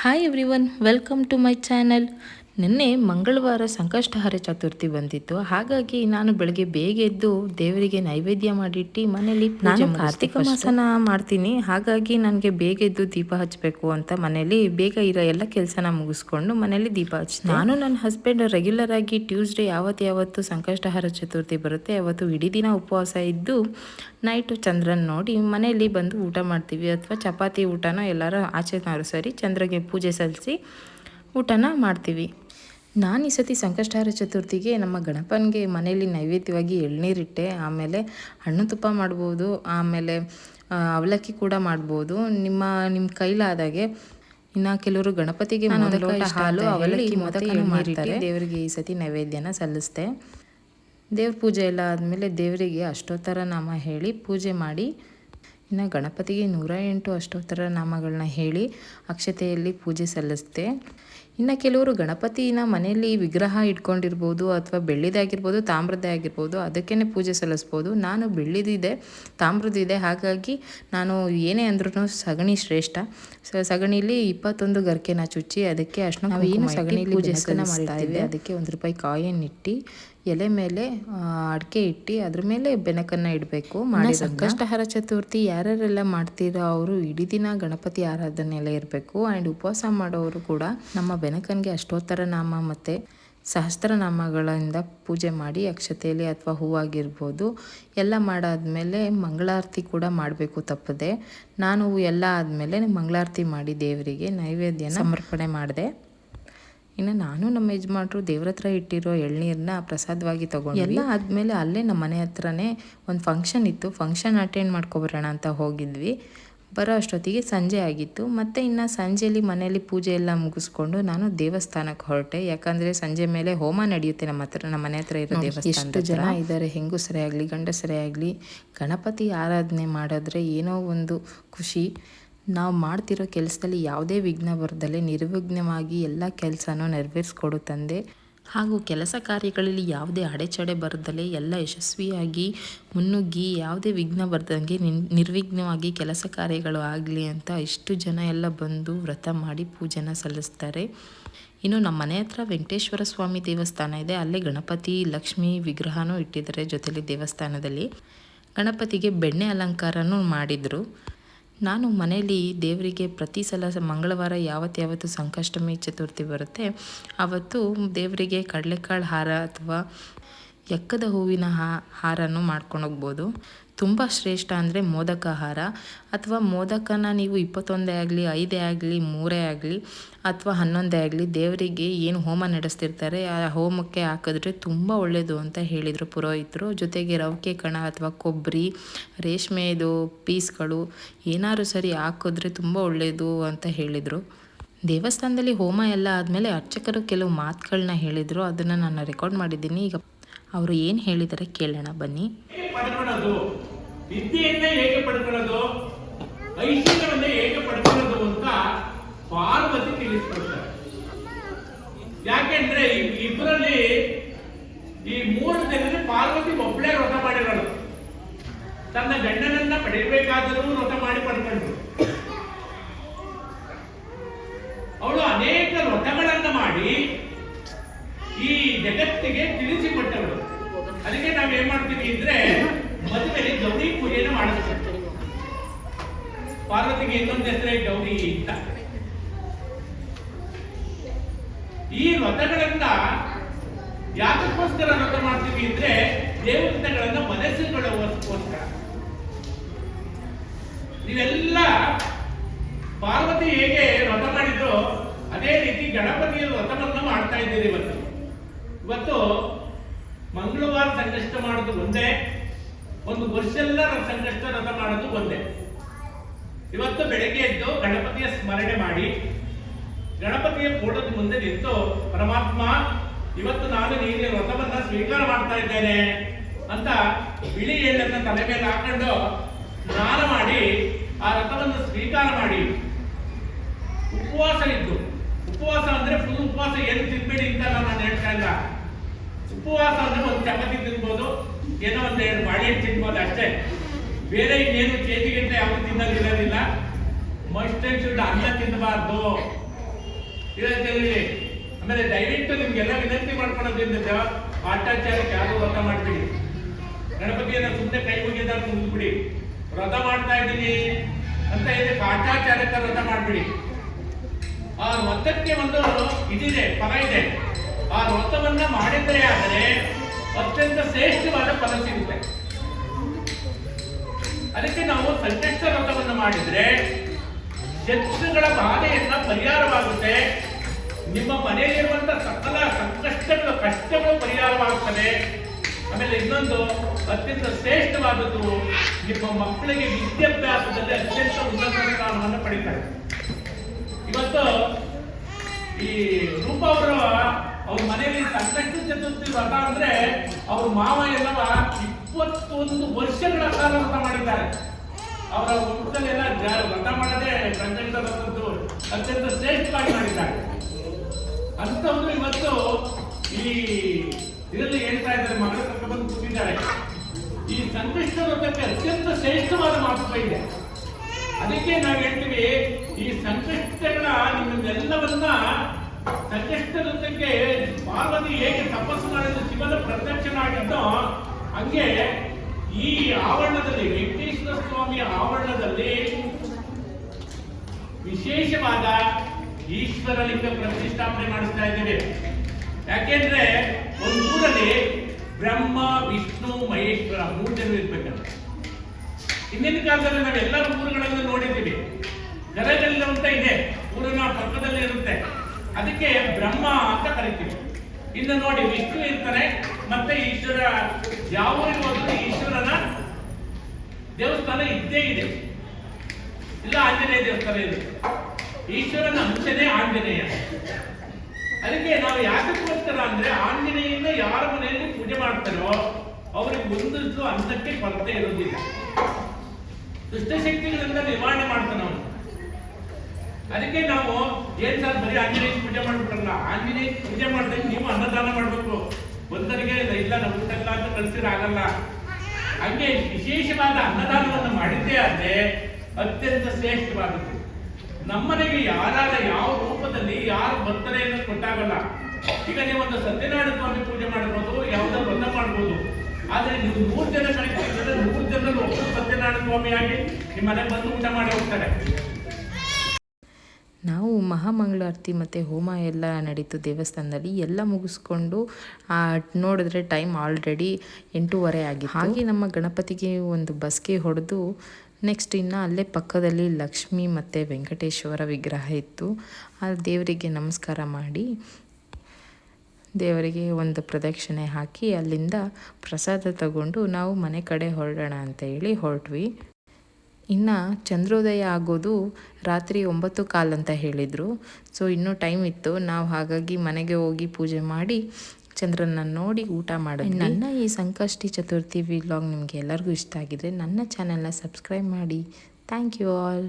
hi everyone welcome to my channel ನಿನ್ನೆ ಮಂಗಳವಾರ ಸಂಕಷ್ಟಹಾರ ಚತುರ್ಥಿ ಬಂದಿತ್ತು. ಹಾಗಾಗಿ ನಾನು ಬೆಳಗ್ಗೆ ಬೇಗ ಎದ್ದು ದೇವರಿಗೆ ನೈವೇದ್ಯ ಮಾಡಿಟ್ಟು ಮನೇಲಿ ನಾನು ಕಾರ್ತಿಕ ಮಾಸನ ಮಾಡ್ತೀನಿ. ಹಾಗಾಗಿ ನನಗೆ ಬೇಗ ಎದ್ದು ದೀಪ ಹಚ್ಚಬೇಕು ಅಂತ ಮನೇಲಿ ಬೇಗ ಇರೋ ಎಲ್ಲ ಕೆಲಸನ ಮುಗಿಸ್ಕೊಂಡು ಮನೇಲಿ ದೀಪ ಹಚ್ಚಿ ನಾನು ನನ್ನ ಹಸ್ಬೆಂಡ್ ರೆಗ್ಯುಲರ್ ಆಗಿ ಟ್ಯೂಸ್ಡೇ ಯಾವತ್ತು ಯಾವತ್ತು ಸಂಕಷ್ಟಹಾರ ಚತುರ್ಥಿ ಬರುತ್ತೆ ಅವತ್ತು ಇಡೀ ದಿನ ಉಪವಾಸ ಇದ್ದು ನೈಟು ಚಂದ್ರನ ನೋಡಿ ಮನೆಯಲ್ಲಿ ಬಂದು ಊಟ ಮಾಡ್ತೀವಿ. ಅಥವಾ ಚಪಾತಿ ಊಟನ ಎಲ್ಲರೂ ಆಚೆನಾರು ಸರಿ ಚಂದ್ರಗೆ ಪೂಜೆ ಸಲ್ಲಿಸಿ ಊಟನ ಮಾಡ್ತೀವಿ. ನಾನು ಈ ಸತಿ ಸಂಕಷ್ಟಹಾರ ಚತುರ್ಥಿಗೆ ನಮ್ಮ ಗಣಪನಿಗೆ ಮನೆಯಲ್ಲಿ ನೈವೇದ್ಯವಾಗಿ ಎಳ್ನೀರಿಟ್ಟೆ ಆಮೇಲೆ ಹಣ್ಣು ತುಪ್ಪ ಮಾಡ್ಬೋದು ಆಮೇಲೆ ಅವಲಕ್ಕಿ ಕೂಡ ಮಾಡ್ಬೋದು. ನಿಮ್ಮ ನಿಮ್ಮ ಕೈಲಾದಾಗೆ ಇನ್ನು ಕೆಲವರು ಗಣಪತಿಗೆ ಮೋದಕ ಹಾಲು ಅವಲಕ್ಕಿ ಮೊದಲು ಮಾಡ್ತಾರೆ. ದೇವರಿಗೆ ಈ ಸತಿ ನೈವೇದ್ಯನ ಸಲ್ಲಿಸ್ತೆ. ದೇವ್ರ ಪೂಜೆ ಎಲ್ಲ ಆದಮೇಲೆ ದೇವರಿಗೆ ಅಷ್ಟೋತ್ತರ ನಾಮ ಹೇಳಿ ಪೂಜೆ ಮಾಡಿ ಇನ್ನು ಗಣಪತಿಗೆ ನೂರ ಎಂಟು ಅಷ್ಟೋತ್ತರ ನಾಮಗಳನ್ನ ಹೇಳಿ ಅಕ್ಷತೆಯಲ್ಲಿ ಪೂಜೆ ಸಲ್ಲಿಸ್ದೆ ಇನ್ನು ಕೆಲವರು ಗಣಪತಿನ ಮನೆಯಲ್ಲಿ ವಿಗ್ರಹ ಇಟ್ಕೊಂಡಿರ್ಬೋದು ಅಥವಾ ಬೆಳ್ಳಿದಾಗಿರ್ಬೋದು ತಾಮ್ರದ್ದೇ ಆಗಿರ್ಬೋದು ಅದಕ್ಕೇ ಪೂಜೆ ಸಲ್ಲಿಸ್ಬೋದು. ನಾನು ಬೆಳ್ಳಿದಿದೆ, ತಾಮ್ರದಿದೆ. ಹಾಗಾಗಿ ನಾನು ಏನೇ ಅಂದ್ರೂ ಸಗಣಿ ಶ್ರೇಷ್ಠ. ಸ- ಸಗಣಿಲಿ ಇಪ್ಪತ್ತೊಂದು ಗರ್ಕೆನ ಚುಚ್ಚಿ ಅದಕ್ಕೆ ಅಷ್ಟು ನಾವು ಏನು ಸಗಣಿ ಪೂಜೆ ಮಾಡ್ತಾ ಇದ್ವಿ. ಅದಕ್ಕೆ ಒಂದು ರೂಪಾಯಿ ಕಾಯಿನ್ ಇಟ್ಟು ಎಲೆ ಮೇಲೆ ಅಡಿಕೆ ಇಟ್ಟು ಅದ್ರ ಮೇಲೆ ಬೆನಕನ್ನ ಇಡಬೇಕು ಮಾಡಿ ಸಂಕಷ್ಟಹಾರ ಚತುರ್ಥಿ ಯಾರ್ಯಾರೆಲ್ಲ ಮಾಡ್ತೀರೋ ಅವರು ಇಡೀ ದಿನ ಗಣಪತಿ ಆರಾಧನೆ ಎಲ್ಲ ಇರಬೇಕು. ಆ್ಯಂಡ್ ಉಪವಾಸ ಮಾಡೋರು ಕೂಡ ನಮ್ಮ ಬೆನಕನ್ಗೆ ಅಷ್ಟೋತ್ತರ ನಾಮ ಮತ್ತು ಸಹಸ್ರನಾಮಗಳಿಂದ ಪೂಜೆ ಮಾಡಿ ಅಕ್ಷತೆಯಲ್ಲಿ ಅಥವಾ ಹೂವಾಗಿರ್ಬೋದು, ಎಲ್ಲ ಮಾಡಾದಮೇಲೆ ಮಂಗಳಾರತಿ ಕೂಡ ಮಾಡಬೇಕು ತಪ್ಪದೆ. ನಾನು ಎಲ್ಲ ಆದಮೇಲೆ ಮಂಗಳಾರತಿ ಮಾಡಿ ದೇವರಿಗೆ ನೈವೇದ್ಯನ ಸಮರ್ಪಣೆ ಮಾಡಿದೆ. ಇನ್ನು ನಾನು ನಮ್ಮ ಯಜಮಾನ್ರು ದೇವ್ರ ಹತ್ರ ಇಟ್ಟಿರೋ ಎಳ್ನೀರನ್ನ ಪ್ರಸಾದವಾಗಿ ತೊಗೊಂಡು ಎಲ್ಲ ಆದಮೇಲೆ ಅಲ್ಲೇ ನಮ್ಮ ಮನೆ ಹತ್ರನೇ ಒಂದು ಫಂಕ್ಷನ್ ಇತ್ತು. ಫಂಕ್ಷನ್ ಅಟೆಂಡ್ ಮಾಡ್ಕೊಬರೋಣ ಅಂತ ಹೋಗಿದ್ವಿ. ಬರೋ ಅಷ್ಟೊತ್ತಿಗೆ ಸಂಜೆ ಆಗಿತ್ತು. ಮತ್ತು ಇನ್ನು ಸಂಜೆಯಲ್ಲಿ ಮನೆಯಲ್ಲಿ ಪೂಜೆ ಎಲ್ಲ ಮುಗಿಸ್ಕೊಂಡು ನಾನು ದೇವಸ್ಥಾನಕ್ಕೆ ಹೊರಟೆ. ಯಾಕಂದರೆ ಸಂಜೆ ಮೇಲೆ ಹೋಮ ನಡೆಯುತ್ತೆ ನಮ್ಮ ಹತ್ರ ನಮ್ಮ ಮನೆ ಹತ್ರ ಇರೋ ದೇವಸ್ಥಾನ ಎಷ್ಟು ಜನ ಇದ್ದಾರೆ ಹೆಂಗಸರೇ ಆಗಲಿ ಗಂಡಸರೇ ಆಗಲಿ ಗಣಪತಿ ಆರಾಧನೆ ಮಾಡಿದ್ರೆ ಏನೋ ಒಂದು ಖುಷಿ. ನಾವು ಮಾಡ್ತಿರೋ ಕೆಲಸದಲ್ಲಿ ಯಾವುದೇ ವಿಘ್ನ ಬರದಲ್ಲೇ ನಿರ್ವಿಘ್ನವಾಗಿ ಎಲ್ಲ ಕೆಲಸನೂ ನೆರವೇರಿಸ್ಕೊಡು ತಂದೆ. ಹಾಗೂ ಕೆಲಸ ಕಾರ್ಯಗಳಲ್ಲಿ ಯಾವುದೇ ಅಡೆಚಡೆ ಬರದಲ್ಲೇ ಎಲ್ಲ ಯಶಸ್ವಿಯಾಗಿ ಮುನ್ನುಗ್ಗಿ, ಯಾವುದೇ ವಿಘ್ನ ಬರ್ದಂಗೆ ನಿನ್, ನಿರ್ವಿಘ್ನವಾಗಿ ಕೆಲಸ ಕಾರ್ಯಗಳು ಆಗಲಿ ಅಂತ ಇಷ್ಟು ಜನ ಎಲ್ಲ ಬಂದು ವ್ರತ ಮಾಡಿ ಪೂಜೆನ ಸಲ್ಲಿಸ್ತಾರೆ. ಇನ್ನು ನಮ್ಮ ಮನೆ ಹತ್ರ ವೆಂಕಟೇಶ್ವರ ಸ್ವಾಮಿ ದೇವಸ್ಥಾನ ಇದೆ. ಅಲ್ಲೇ ಗಣಪತಿ, ಲಕ್ಷ್ಮಿ ವಿಗ್ರಹನೂ ಇಟ್ಟಿದ್ದಾರೆ ಜೊತೆಯಲ್ಲಿ ದೇವಸ್ಥಾನದಲ್ಲಿ. ಗಣಪತಿಗೆ ಬೆಣ್ಣೆ ಅಲಂಕಾರನೂ ಮಾಡಿದರು. ನಾನು ಮನೆಯಲ್ಲಿ ದೇವರಿಗೆ ಪ್ರತಿ ಸಲ ಮಂಗಳವಾರ ಯಾವತ್ತು ಯಾವತ್ತು ಸಂಕಷ್ಟಮಿ, ಚತುರ್ಥಿ ಬರುತ್ತೆ. ಆವತ್ತು ದೇವರಿಗೆ ಕಡಲೆಕಾಳು ಹಾರ ಅಥವಾ ಎಕ್ಕದ ಹೂವಿನ ಹಾ ಹಾರನೂ ಮಾಡ್ಕೊಂಡು ಹೋಗ್ಬೋದು ತುಂಬ ಶ್ರೇಷ್ಠ ಅಂದರೆ ಮೋದಕ ಆಹಾರ. ಅಥವಾ ಮೋದಕನ ನೀವು ಇಪ್ಪತ್ತೊಂದೇ ಆಗಲಿ, ಐದೇ ಆಗಲಿ, ಮೂರೇ ಆಗಲಿ, ಅಥವಾ ಹನ್ನೊಂದೇ ಆಗಲಿ, ದೇವರಿಗೆ ಏನು ಹೋಮ ನಡೆಸ್ತಿರ್ತಾರೆ, ಆ ಹೋಮಕ್ಕೆ ಹಾಕಿದ್ರೆ ತುಂಬ ಒಳ್ಳೆಯದು ಅಂತ ಹೇಳಿದರು ಪುರೋಹಿತರು. ಜೊತೆಗೆ ರವಿಕೆ ಕಣ ಅಥವಾ ಕೊಬ್ಬರಿ, ರೇಷ್ಮೆದು, ಪೀಸ್ಗಳು ಏನಾದರೂ ಸರಿ ಹಾಕಿದ್ರೆ ತುಂಬ ಒಳ್ಳೆಯದು ಅಂತ ಹೇಳಿದರು. ದೇವಸ್ಥಾನದಲ್ಲಿ ಹೋಮ ಎಲ್ಲ ಆದಮೇಲೆ ಅರ್ಚಕರು ಕೆಲವು ಮಾತುಗಳನ್ನ ಹೇಳಿದರು. ಅದನ್ನು ನಾನು ರೆಕಾರ್ಡ್ ಮಾಡಿದ್ದೀನಿ. ಈಗ ಅವರು ಏನು ಹೇಳಿದ್ದಾರೆ ಕೇಳೋಣ, ಬನ್ನಿ. ವಿದ್ಯೆಯನ್ನ ಹೇಗೆ ಪಡ್ಕೊಳ್ಳೋದು? ಐಶ್ವರ್ಯವನ್ನ ಹೇಗೆ ಪಡ್ಕೊಳ್ಳೋದು ಅಂತ ಪಾರ್ವತಿ ತಿಳಿಸ್ಕೊಡ್ತಾರೆ. ಯಾಕೆಂದ್ರೆ ಇಬ್ಬರಲ್ಲಿ ಈ ಮೂರು ಜನರಲ್ಲಿ ಪಾರ್ವತಿ ಒಬ್ಬಳೇ ವ್ರತ ಮಾಡಿರೋಳು ತನ್ನ ಗಂಡನನ್ನ ಪಡೆಯಬೇಕಾದರೂ ವ್ರತ ಮಾಡಿ ಪಡ್ಕೊಂಡ್ರು ಅವಳು ಅನೇಕ ವ್ರತಗಳನ್ನ ಮಾಡಿ ಈ ಜಗತ್ತಿಗೆ ತಿಳಿಸಿಕೊಟ್ಟವಳು ಅದಕ್ಕೆ ನಾವ್ ಏನ್ ಮಾಡ್ತೀವಿ ಅಂದ್ರೆ ಮದುವೆಯಲ್ಲಿ ಗೌರಿ ಪೂಜೆನ ಮಾಡಿಸ್ತೀವಿ ಇನ್ನೊಂದು ಹೆಸರೇ ಗೌರಿ ಅಂತ ಈ ವ್ರತಗಳನ್ನ ಯಾತಕ್ಕೋಸ್ಕರ ವ್ರತ ಮಾಡ್ತೀವಿ ಅಂದ್ರೆ ದೇವತೆಗಳನ್ನ ಮನಸ್ಸುಗಳೋಸ್ಕರ ನೀವೆಲ್ಲ ಪಾರ್ವತಿ ಹೇಗೆ ವ್ರತ ಮಾಡಿದ್ರು ಅದೇ ರೀತಿ ಗಣಪತಿಯ ವ್ರತವನ್ನ ಮಾಡ್ತಾ ಇದ್ದೀರಿ ಇವತ್ತು. ಇವತ್ತು ಮಂಗಳವಾರ ಸಂಕಷ್ಟ ಮಾಡೋದು ಒಂದೇ, ಒಂದು ವರ್ಷ ಎಲ್ಲ ಸಂಕಷ್ಟ ವ್ರತ ಮಾಡೋದು ಒಂದೇ. ಇವತ್ತು ಬೆಳಗ್ಗೆ ಎದ್ದು ಗಣಪತಿಯ ಸ್ಮರಣೆ ಮಾಡಿ, ಗಣಪತಿಯ ಫೋಟೋದ ಮುಂದೆ ನಿಂತು, ಪರಮಾತ್ಮ, ಇವತ್ತು ನಾನು ನೀನು ವ್ರತವನ್ನ ಸ್ವೀಕಾರ ಮಾಡ್ತಾ ಇದ್ದೇನೆ ಅಂತ ಬಿಳಿ ಎಳ್ಳನ್ನ ತಲೆ ಮೇಲೆ ಹಾಕೊಂಡು ಸ್ನಾನ ಮಾಡಿ, ಆ ರಥವನ್ನು ಸ್ವೀಕಾರ ಮಾಡಿ. ಉಪವಾಸ ಇದ್ದು. ಉಪವಾಸ ಅಂದ್ರೆ ಫುಲ್ ಉಪವಾಸ ಏನು ತಿನ್ಬೇಡಿ ಅಂತ ನಾನು ಹೇಳ್ತಾ ಇಲ್ಲ. ಉಪವಾಸ ಅಂದ್ರೆ ಒಂದು ಚಪಾತಿ ತಿನ್ಬೋದು, ಏನೋ ಒಂದು ಎರಡು ಬಾಳೆಹಣ್ಣು ತಿನ್ಬೋದು ಅಷ್ಟೇ. ಬೇರೆ ಇನ್ನೇನು ಚೇತಿಗಿಂತ ಯಾವುದು ತಿನ್ನೋದಿರೋದಿಲ್ಲ ಮಸ್ಟ್ ಶುಡ್ ಅನ್ನ ತಿನ್ನಬಾರ್ದು. ಇದರಲ್ಲಿ ಆಮೇಲೆ ದಯವಿಟ್ಟು ನಿಮ್ಗೆಲ್ಲ ವಿನಂತಿ ಮಾಡ್ಕೊಳೋದ್ರಿಂದ ಪಾಠಾಚಾರಕ್ಕೆ ಯಾರು ವ್ರತ ಮಾಡ್ಬಿಡಿ. ಗಣಪತಿಯನ್ನ ಸುಮ್ಮನೆ ಕೈ ಮುಗಿದಾಗ ಮುಗಿದ್ಬಿಡಿ. ವ್ರತ ಮಾಡ್ತಾ ಇದ್ದೀನಿ ಅಂತ ಹೇಳಿ ಪಾಠಾಚಾರಕ್ಕೆ ವ್ರತ ಮಾಡ್ಬಿಡಿ. ಆ ವ್ರತಕ್ಕೆ ಒಂದು ಇದಿದೆ, ಫಲ ಇದೆ. ಆ ವ್ರತವನ್ನ ಮಾಡಿದರೆ ಆದರೆ ಅತ್ಯಂತ ಶ್ರೇಷ್ಠವಾದ ಫಲ ಸಿಗುತ್ತೆ. ಅದಕ್ಕೆ ನಾವು ಸಂಕಷ್ಟ ವ್ರತವನ್ನು ಮಾಡಿದ್ರೆ ಶತ್ರುಗಳ ಬಾಧೆಯನ್ನ ಪರಿಹಾರವಾಗುತ್ತೆ. ನಿಮ್ಮ ಮನೆಯಲ್ಲಿರುವಂತ ಸಕಲ ಸಂಕಷ್ಟಗಳು, ಕಷ್ಟಗಳು ಪರಿಹಾರವಾಗುತ್ತದೆ ಆಮೇಲೆ ಇನ್ನೊಂದು, ಅತ್ಯಂತ ಶ್ರೇಷ್ಠವಾದದ್ದು ನಿಮ್ಮ ಮಕ್ಕಳಿಗೆ ವಿದ್ಯಾಭ್ಯಾಸದಲ್ಲಿ ಅತ್ಯಂತ ಉನ್ನತ ಸ್ಥಾನವನ್ನು ಪಡಿತಾರೆ. ಇವತ್ತು ಈ ರೂಪ ಅವರು ಅವ್ರ ಮನೆಯಲ್ಲಿ ಸಂಕಷ್ಟ ಚತುರ್ಥಿ ವ್ರತ ಅಂದ್ರೆ ಅವ್ರ ಮಾವ ಎಲ್ಲವ ಇಪ್ಪತ್ತೊಂದು ವರ್ಷಗಳ ಕಾಲ ವ್ರತ ಮಾಡಿದ್ದಾರೆ. ಅವರ ಊಟದಲ್ಲೆಲ್ಲ ವ್ರತ ಮಾಡದೆ ಸಂಕಷ್ಟ ಬರ್ತದ್ದು ಅತ್ಯಂತ ಶ್ರೇಷ್ಠವಾಗಿ ಮಾಡಿದ್ದಾರೆ. ಅಂತವ್ರು ಇವತ್ತು ಈ ಇದರಲ್ಲಿ ಹೇಳ್ತಾ ಇದ್ದಾರೆ, ಮಗಳು ಬಂದು ಕೂತಿದ್ದಾರೆ. ಈ ಸಂಕಷ್ಟ ವ್ರತಕ್ಕೆ ಅತ್ಯಂತ ಶ್ರೇಷ್ಠವಾದ ಮಹತ್ವ ಇದೆ. ಅದಕ್ಕೆ ನಾವು ಹೇಳ್ತೀವಿ, ಈ ಸಂಕಷ್ಟಗಳ ನಿಮ್ಮನ್ನೆಲ್ಲವನ್ನ ಸಂಕಷ್ಟ ವೃತ್ತಕ್ಕೆ ಪಾರ್ವತಿ ಹೇಗೆ ತಪಸ್ಸು ಮಾಡಿದ ಶಿವನ ಪ್ರತ್ಯಕ್ಷನಾಗಿದ್ದೋ ಹಂಗೆ ಈ ಆವರಣದಲ್ಲಿ ವೆಂಕಟೇಶ್ವರ ಸ್ವಾಮಿಯ ಆವರಣದಲ್ಲಿ ವಿಶೇಷವಾದ ಈಶ್ವರಲಿಂಗ ಪ್ರತಿಷ್ಠಾಪನೆ ಮಾಡಿಸ್ತಾ ಇದ್ದೇವೆ. ಯಾಕೆಂದ್ರೆ ಒಂದು ಊರಲ್ಲಿ ಬ್ರಹ್ಮ, ವಿಷ್ಣು, ಮಹೇಶ್ವರ ಮೂರು ಜನ ಇರ್ಬೇಕಂತ ಹಿಂದಿನ ಕಾಲದಲ್ಲಿ ನಾವೆಲ್ಲ ಊರುಗಳನ್ನು ನೋಡಿದ್ದೀವಿ. ಗದಗಲ್ಲಿ ಅಂತ ಇದೆ. ಊರಿನ ಪಕ್ಕದಲ್ಲಿ ಇರುತ್ತೆ. ಅದಕ್ಕೆ ಬ್ರಹ್ಮ ಅಂತ ಕರಿತೀವಿ. ಇನ್ನು ನೋಡಿ, ವಿಷ್ಣು ಇರ್ತಾನೆ, ಮತ್ತೆ ಈಶ್ವರ ಯಾವ ಊರಿಗೆ ಈಶ್ವರನ ದೇವಸ್ಥಾನ ಇದ್ದೇ ಇದೆ. ಇಲ್ಲ, ಆಂಜನೇಯ ದೇವಸ್ಥಾನ ಇದೆ. ಈಶ್ವರನ ಅಂಶನೇ ಆಂಜನೇಯ. ಅದಕ್ಕೆ ನಾವು ಯಾಕಕ್ಕೋಸ್ಕರ ಅಂದ್ರೆ ಆಂಜನೇಯನ ಯಾರ ಮನೆಯಲ್ಲಿ ಪೂಜೆ ಮಾಡ್ತಾರೋ ಅವ್ರಿಗೆ ಒಂದಷ್ಟು ಅನ್ನಕ್ಕೆ ಕೊರತೆ ಇರೋದಿಲ್ಲ ದುಷ್ಟಶಕ್ತಿಗಳಿಂದ ನಿವಾರಣೆ ಮಾಡ್ತಾನೆ ಅವನು. ಅದಕ್ಕೆ ನಾವು ಏನ್ ಸರ್ ಬರೀ ಆಂಜನೇಯ ಪೂಜೆ ಮಾಡ್ಬಿಟ್ರಲ್ಲ? ಆಂಜನೇಯ ಪೂಜೆ ಮಾಡಿದ್ರೆ ನೀವು ಅನ್ನದಾನ ಮಾಡ್ಬೇಕು. ಒಂದರಿಗೆ ಇಲ್ಲ ನಮ್ಮ ಊಟ ಇಲ್ಲ ಅಂತ ಕಳ್ಸಿದ್ರೆ ಆಗಲ್ಲ. ಹಂಗೆ ವಿಶೇಷವಾದ ಅನ್ನದಾನವನ್ನು ಮಾಡಿದ್ದೇ ಆದ್ರೆ ಅತ್ಯಂತ ಶ್ರೇಷ್ಠವಾದದ್ದು. ನಮ್ಮನೆಗೆ ಯಾರಾದ ಯಾವ ರೂಪದಲ್ಲಿ ಯಾರು ಬರ್ತಡೆಯನ್ನು ಕೊಟ್ಟಾಗಲ್ಲ. ಈಗ ನೀವು ಒಂದು ಸತ್ಯನಾರಾಯಣ ಸ್ವಾಮಿ ಪೂಜೆ ಮಾಡ್ಬೋದು, ಯಾವುದೋ ವ್ರತ ಮಾಡ್ಬೋದು. ಆದ್ರೆ ನೀವು ನೂರು ಜನ ಕಳಿಸಿದ್ರೆ ನೂರು ಜನರಲ್ಲಿ ಒಬ್ಬರು ಸತ್ಯನಾರಾಯಣ ಸ್ವಾಮಿ ನಿಮ್ಮ ಮನೆಗೆ ಬಂದು ಊಟ ಮಾಡಿ ಹೋಗ್ತಾರೆ. ನಾವು ಮಹಾಮಂಗಳಾರತಿ ಮತ್ತು ಹೋಮ ಎಲ್ಲ ನಡೀತು ದೇವಸ್ಥಾನದಲ್ಲಿ, ಎಲ್ಲ ಮುಗಿಸ್ಕೊಂಡು ನೋಡಿದ್ರೆ ಟೈಮ್ ಆಲ್ರೆಡಿ ಎಂಟೂವರೆ ಆಗಿತ್ತು. ಹಾಗೆ ನಮ್ಮ ಗಣಪತಿಗೆ ಒಂದು ಬಸ್ಗೆ ಹೊಡೆದು ನೆಕ್ಸ್ಟ್ ಇನ್ನು ಅಲ್ಲೇ ಪಕ್ಕದಲ್ಲಿ ಲಕ್ಷ್ಮಿ ಮತ್ತು ವೆಂಕಟೇಶ್ವರ ವಿಗ್ರಹ ಇತ್ತು. ಆ ದೇವರಿಗೆ ನಮಸ್ಕಾರ ಮಾಡಿ, ದೇವರಿಗೆ ಒಂದು ಪ್ರದಕ್ಷಿಣೆ ಹಾಕಿ ಅಲ್ಲಿಂದ ಪ್ರಸಾದ ತಗೊಂಡು ನಾವು ಮನೆ ಕಡೆ ಹೊರಡೋಣ ಅಂತ ಹೇಳಿ ಹೊರಟ್ವಿ. ಇನ್ನು ಚಂದ್ರೋದಯ ಆಗೋದು ರಾತ್ರಿ ಒಂಬತ್ತು ಕಾಲ್ ಅಂತ ಹೇಳಿದರು. ಸೊ ಇನ್ನೂ ಟೈಮ್ ಇತ್ತು. ನಾವು ಹಾಗಾಗಿ ಮನೆಗೆ ಹೋಗಿ ಪೂಜೆ ಮಾಡಿ ಚಂದ್ರನ ನೋಡಿ ಊಟ ಮಾಡೋದು ನನ್ನ ಈ ಸಂಕಷ್ಟಿ ಚತುರ್ಥಿ ವಿಲಾಗ್ ನಿಮಗೆ ಎಲ್ಲರಿಗೂ ಇಷ್ಟ ಆಗಿದ್ರೆ ನನ್ನ ಚಾನೆಲ್ನ ಸಬ್ಸ್ಕ್ರೈಬ್ ಮಾಡಿ. Thank you all